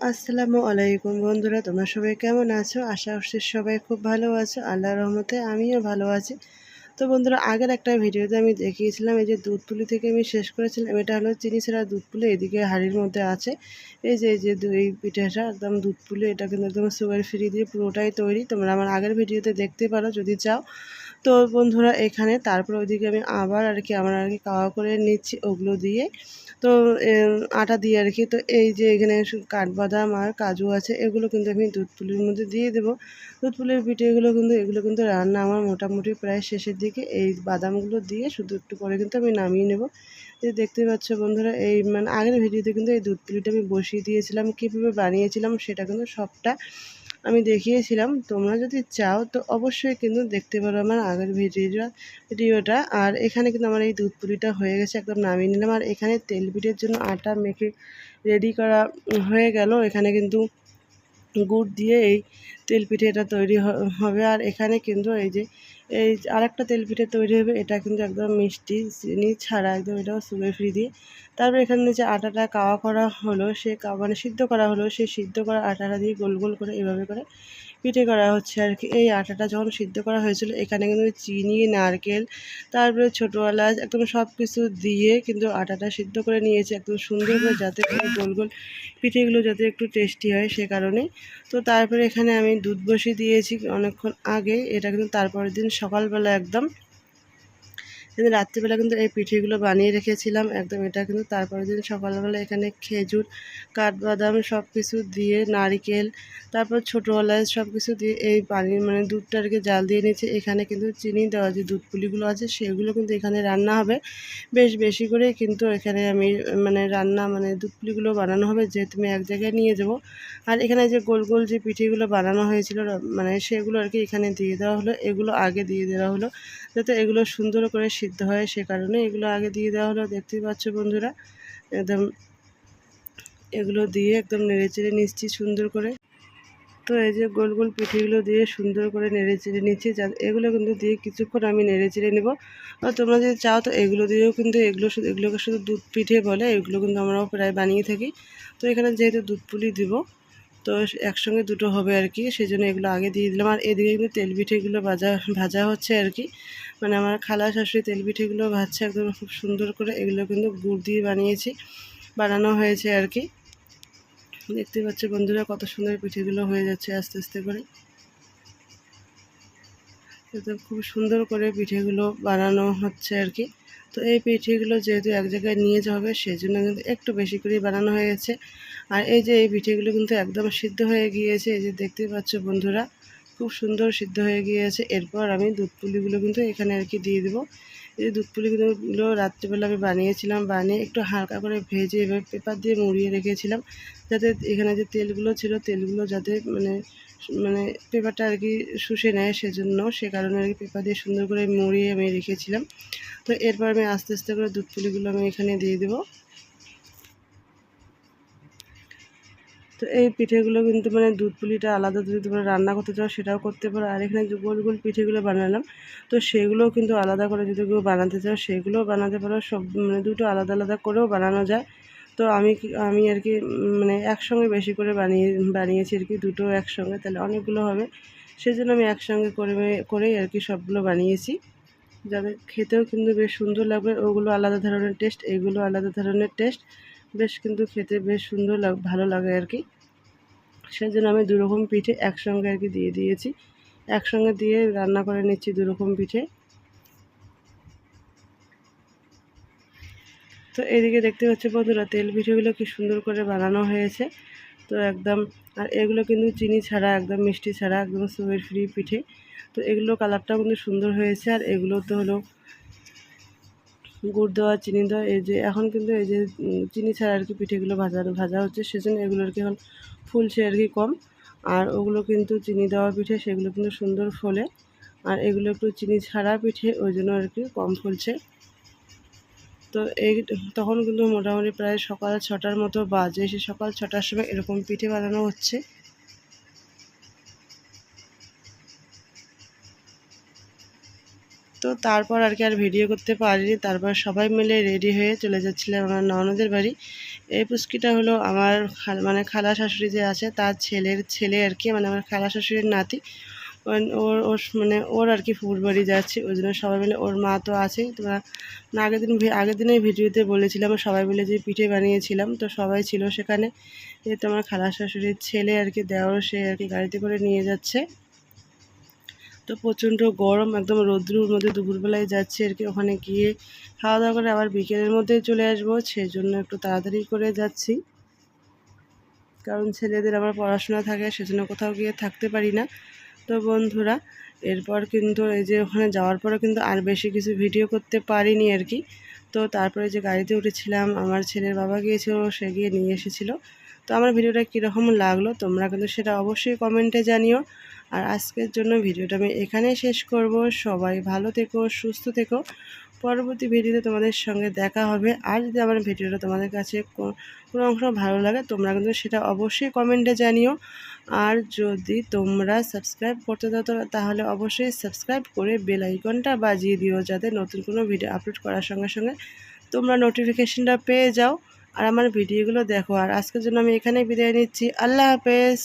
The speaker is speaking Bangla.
আসসালামু আলাইকুম বন্ধুরা, তোমরা সবাই কেমন আছো? আশা করছি সবাই খুব ভালো আছো। আল্লাহর রহমতে আমিও ভালো আছি। তো বন্ধুরা, আগের একটা ভিডিওতে আমি দেখিয়েছিলাম, এই যে দুধ পুলি থেকে আমি শেষ করেছিলাম, এটা হলো চিনি ছাড়া দুধ পুলি এদিকে হাড়ির মধ্যে আছে। এই যে এই যে এই পিঠাটা, একদম দুধ পুলি এটা কিন্তু একদম সুগার ফ্রি দিয়ে পুরোটাই তৈরি। তোমরা আমার আগের ভিডিওতে দেখতে পারো যদি চাও। তো বন্ধুরা, এখানে তারপর ওইদিকে আমি আবার আর কি, আমার আর কি কাওয়া করে নিচ্ছি ওগুলো দিয়ে। তো আটা দিয়ে আর কি, তো এই যে এখানে কাঠবাদাম আর কাজু আছে, এগুলো কিন্তু আমি দুধ পুলির মধ্যে দিয়ে দেবো। দুধ পুলির পিঠেগুলো কিন্তু, এগুলো কিন্তু রান্না আমার মোটামুটি প্রায় শেষের দিকে এই বাদামগুলো দিয়ে শুধু একটু পরে কিন্তু আমি নামিয়ে নেব। যে দেখতে পাচ্ছ বন্ধুরা, এই মানে আগের ভিডিওতে কিন্তু এই দুধ পুলিটা আমি বসিয়ে দিয়েছিলাম, কীভাবে বানিয়েছিলাম সেটা কিন্তু সবটা আমি দেখিয়েছিলাম। তোমরা যদি চাও তো অবশ্যই কিন্তু দেখতে পারো আমার আগের ভিডিওটা ভিডিওটা। আর এখানে কিন্তু আমার এই দুধ পুরিটা হয়ে গেছে, একদম নামিয়ে নিলাম। আর এখানে তেল পিঠের জন্য আটা মেখে রেডি করা হয়ে গেল। এখানে কিন্তু গুড় দিয়ে এই তেল পিঠে এটা তৈরি হবে। আর এখানে কিন্তু এই যে এই আরেকটা তেল পিঠে তৈরি হবে, এটা কিন্তু একদম মিষ্টি, চিনি ছাড়া একদম এটাও সুগার ফ্রি দিয়ে। তারপর এখানে যে আটাটা কাওয়া করা হলো, সে মানে সিদ্ধ করা হলো, সেই সিদ্ধ করা আটাটা দিয়ে গোল গোল করে এভাবে করে পিঠে করা হচ্ছে আর কি। এই আটাটা যখন সিদ্ধ করা হয়েছিল, এখানে কিন্তু চিনি, নারকেল, তারপরে ছোটো এলাচ একদম সব কিছু দিয়ে কিন্তু আটাটা সিদ্ধ করে নিয়েছে একদম সুন্দর করে, যাতে করে গোল গোল পিঠেগুলো যাতে একটু টেস্টি হয় সে কারণে। তো তারপরে এখানে আমি দুধ বসিয়ে দিয়েছি অনেকক্ষণ আগে, এটা কিন্তু তারপরের দিন সকালবেলা একদম কিন্তু রাত্রিবেলা কিন্তু এই পিঠেগুলো বানিয়ে রেখেছিলাম। একদম এটা কিন্তু তারপরের দিন সকালবেলা এখানে খেজুর, কাঠবাদাম সব কিছু দিয়ে, নারিকেল, তারপর ছোটো এলাচ সব কিছু দিয়ে এই পানি মানে দুধটাকে জাল দিয়ে নিচ্ছে এখানে কিন্তু চিনি দেওয়া যে দুধ পুলিগুলো আছে, সেগুলো কিন্তু এখানে রান্না হবে। বেশ বেশি করে কিন্তু এখানে আমি মানে রান্না মানে দুধ পুলিগুলো বানানো হবে, যেহেতু আমি এক জায়গায় নিয়ে যাব। আর এখানে যে গোল গোল যে পিঠেগুলো বানানো হয়েছিল মানে সেগুলো আর কি এখানে দিয়ে দেওয়া হলো। এগুলো আগে দিয়ে দেওয়া হলো, যাতে এগুলো সুন্দর করে সিদ্ধ হয় সে কারণে এগুলো আগে দিয়ে দেওয়া হলো। দেখতেই পাচ্ছ বন্ধুরা, একদম এগুলো দিয়ে একদম নেড়ে চেড়ে নিচ্ছি সুন্দর করে। তো এই যে গোল গোল পিঠেগুলো দিয়ে সুন্দর করে নেড়ে চেড়ে নিচ্ছি, যা এগুলো কিন্তু দিয়ে কিছুক্ষণ আমি নেড়ে চেড়ে নেব। আর তোমরা যদি চাও তো এগুলো দিয়েও কিন্তু এগুলো শুধু এগুলোকে শুধু দুধ পিঠে বলে, এগুলো কিন্তু আমরাও প্রায় বানিয়ে থাকি। তো এখানে যেহেতু দুধ পুলি দিব, তো একসঙ্গে দুটো হবে আর কি সেই জন্য এগুলো আগে দিয়ে দিলাম। আর এদিকে কিন্তু তেল পিঠেগুলো ভাজা ভাজা হচ্ছে আর কি। মানে আমার খালা, শাশুড়ি, তেল পিঠেগুলো ভাজছে একদম খুব সুন্দর করে। এগুলো কিন্তু গুড় দিয়ে বানিয়েছি, বানানো হয়েছে আর কি। দেখতে পাচ্ছে বন্ধুরা কত সুন্দর পিঠেগুলো হয়ে যাচ্ছে আস্তে আস্তে করে। খুব সুন্দর করে পিঠেগুলো বানানো হচ্ছে আর কি। তো এই পিঠেগুলো যেহেতু এক জায়গায় নিয়ে যাবে সেই জন্য কিন্তু একটু বেশি করে বানানো হয়ে গেছে। আর এই যে এই পিঠেগুলো কিন্তু একদম সিদ্ধ হয়ে গিয়েছে, এই যে দেখতে পাচ্ছ বন্ধুরা। খুব সুন্দর সিদ্ধ হয়ে গিয়েছে। এরপর আমি দুধ পুলিগুলো কিন্তু এখানে আর কি দিয়ে দেবো। এই দুধ পুলিগুলো রাত্রিবেলা আমি বানিয়েছিলাম, বানিয়ে একটু হালকা করে ভেজে এবার পেপার দিয়ে মুড়িয়ে রেখেছিলাম। যাতে এখানে যে তেলগুলো ছিল, তেলগুলো যাতে মানে মানে পেপারটা আর কি শুষে নেয় সেজন্য, সে কারণে আর কি পেপার দিয়ে সুন্দর করে মুড়িয়ে আমি রেখেছিলাম। তো এরপর আমি আস্তে আস্তে করে দুধ পুলিগুলো আমি এখানে দিয়ে দেবো। তো এই পিঠেগুলো কিন্তু মানে দুধ পুলিটা আলাদা যদি তোমরা রান্না করতে চাও সেটাও করতে পারো। আর এখানে যে গোল গোল পিঠেগুলো বানালাম, তো সেগুলোও কিন্তু আলাদা করে যদি কেউ বানাতে চাও, সেগুলোও বানাতে পারো। সব মানে দুটো আলাদা আলাদা করেও বানানো যায়। তো আমি আমি আর কি মানে একসঙ্গে বেশি করে বানিয়ে, বানিয়েছি আর কি, দুটো একসঙ্গে, তাহলে অনেকগুলো হবে। সেই জন্য আমি একসঙ্গে করে, করেই আর কি সবগুলো বানিয়েছি। যাদের খেতেও কিন্তু বেশ সুন্দর লাগবে, ওগুলো আলাদা ধরনের টেস্ট এগুলো আলাদা ধরনের টেস্ট বেশ কিন্তু খেতে বেশ সুন্দর লাগ, ভালো লাগে আর কি। সেই জন্য আমি দুরকম পিঠে একসঙ্গে আর কি দিয়ে দিয়েছি। একসঙ্গে দিয়ে রান্না করে নিচ্ছি দুরকম পিঠে। তো এদিকে দেখতে হচ্ছে বন্ধুরা, তেল পিঠেগুলো কি সুন্দর করে বানানো হয়েছে। তো একদম, আর এগুলো কিন্তু চিনি ছাড়া, একদম মিষ্টি ছাড়া, একদম সুগার ফ্রি পিঠে। তো এগুলো কালারটাও কিন্তু সুন্দর হয়েছে, আর এগুলো তো হলো গুড় দেওয়া, চিনি দেওয়া, এই যে এখন কিন্তু এই যে চিনি ছাড়া আর কি পিঠেগুলো ভাজা ভাজা হচ্ছে, সেজন্য এগুলো আর কি এখন ফুলছে আর কি কম। আর ওগুলো কিন্তু চিনি দেওয়া পিঠে, সেগুলো কিন্তু সুন্দর ফলে। আর এগুলো একটু চিনি ছাড়া পিঠে, ওই জন্য আর কি কম ফুলছে। তো এই তখন কিন্তু মোটামুটি প্রায় সকাল ছটার মতো বাজে, সে সকাল ছটার সময় এরকম পিঠে বানানো হচ্ছে। তো তারপর আর কি আর ভিডিও করতে পারিনি। তারপর সবাই মিলে রেডি হয়ে চলে যাচ্ছিলাম আমার ননদের বাড়ি। এই পুচকিটা হলো আমার মানে খালা শাশুড়ি যে আছে, তার ছেলের ছেলে আর কি মানে আমার খালা শাশুড়ির নাতি। ওর- ওর মানে ওর আর কি ফুল বাড়ি যাচ্ছে, ওই জন্য সবাই মিলে ওর মা তো আছেই। তোমরা আগের দিন আগের দিনের ভিডিওতে বলেছিলাম, সবাই মিলে যে পিঠে বানিয়েছিলাম, তো সবাই ছিল সেখানে। এই তো আমার খালা শাশুড়ির ছেলে আর কি দেওয়ার সে আর কি গাড়িতে করে নিয়ে যাচ্ছে। তো প্রচণ্ড গরম, একদম রৌদ্রুর মধ্যে দুপুরবেলায় যাচ্ছি আর কি ওখানে গিয়ে। খাওয়া দাওয়া করে আবার বিকেলের মধ্যে চলে আসব সেই জন্য একটু তাড়াতাড়ি করে যাচ্ছি। কারণ ছেলেদের আবার পড়াশোনা থাকে, সেজন্য কোথাও গিয়ে থাকতে পারি না। তো বন্ধুরা, এরপর কিন্তু এই যে ওখানে যাওয়ার পরে কিন্তু আর বেশি কিছু ভিডিও করতে পারিনি আর কি। তো তারপরে যে গাড়িতে উঠেছিলাম, আমার ছেলের বাবা গিয়েছিল, সে গিয়ে নিয়ে এসেছিল। তো আমার ভিডিওটা কীরকম লাগল, তোমরা কিন্তু সেটা অবশ্যই কমেন্টে জানিও। আর আজকের জন্য ভিডিওটা আমি এখানেই শেষ করব। সবাই ভালো থেকো, সুস্থ থেকো। পরবর্তী ভিডিওতে তোমাদের সঙ্গে দেখা হবে। আর যদি আমার ভিডিওটা তোমাদের কাছে কোনো অংশ ভালো লাগে, তোমরা কিন্তু সেটা অবশ্যই কমেন্টে জানিও। আর যদি তোমরা সাবস্ক্রাইব করতে দাও তাহলে অবশ্যই সাবস্ক্রাইব করে বেল আইকনটা বাজিয়ে দিও, যাতে নতুন কোনো ভিডিও আপলোড করার সঙ্গে সঙ্গে তোমরা নোটিফিকেশনটা পেয়ে যাও। আর আমার ভিডিওগুলো দেখো। আর আজকের জন্য আমি এখানেই বিদায় নিচ্ছি। আল্লাহ হাফেজ।